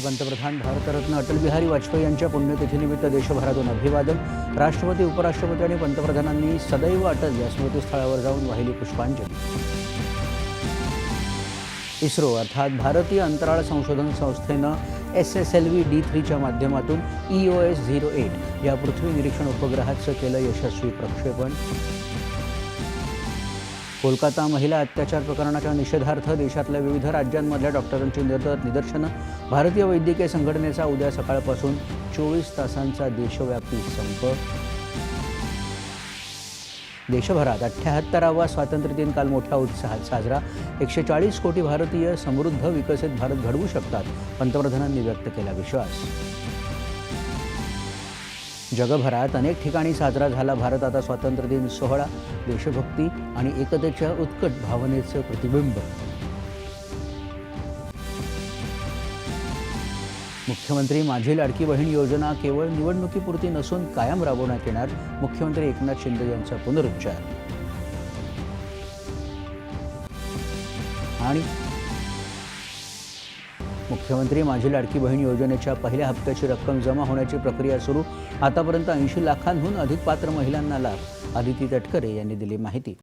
पंतप्रधान भारतरत्न अटल बिहारी वाजपेयी यांच्या पुण्यतिथीनिमित्त देशभरातून अभिवादन. राष्ट्रपती उपराष्ट्रपती आणि पंतप्रधानांनी सदैव अटल या स्मृतीस्थळावर जाऊन वाहिली पुष्पांजली. इस्रो अर्थात भारतीय अंतराळ संशोधन संस्थेनं S S L V D थ्रीच्या माध्यमातून E O S zero eight या पृथ्वी निरीक्षण उपग्रहाचं केलं यशस्वी प्रक्षेपण. कोलकाता महिला अत्याचार प्रकरणाच्या निषेधार्थ देशातल्या विविध राज्यांमधल्या डॉक्टरांची निदर निदर्शनं. भारतीय वैद्यकीय संघटनेचा उद्या सकाळपासून चोवीस तासांचा देशव्यापी संप. देशभरात अठ्ठ्याहत्तरावा स्वातंत्र्य दिन काल मोठ्या उत्साहात साजरा. एकशे चाळीस कोटी भारतीय समृद्ध विकसित भारत घडवू शकतात पंतप्रधानांनी व्यक्त केला विश्वास. जगभरात अनेक ठिकाणी साजरा झाला भारत आता स्वातंत्र्य दिन सोहळा देशभक्ती आणि एकतेच्या उत्कट भावनेचं प्रतिबिंब. मुख्यमंत्री माझी लाडकी बहीण योजना केवळ निवडणुकीपुरती नसून कायम राबवण्यात येणार मुख्यमंत्री एकनाथ शिंदे यांचा पुनरुच्चार. आणि मुख्यमंत्री माझी लाडकी बहीण योजनेच्या पहिल्या हप्त्याची रक्कम जमा होण्याची प्रक्रिया सुरू. आतापर्यंत ऐंशी लाखांहून अधिक पात्र महिलांना लाभ आदिती तटकरे यांनी दिली माहिती.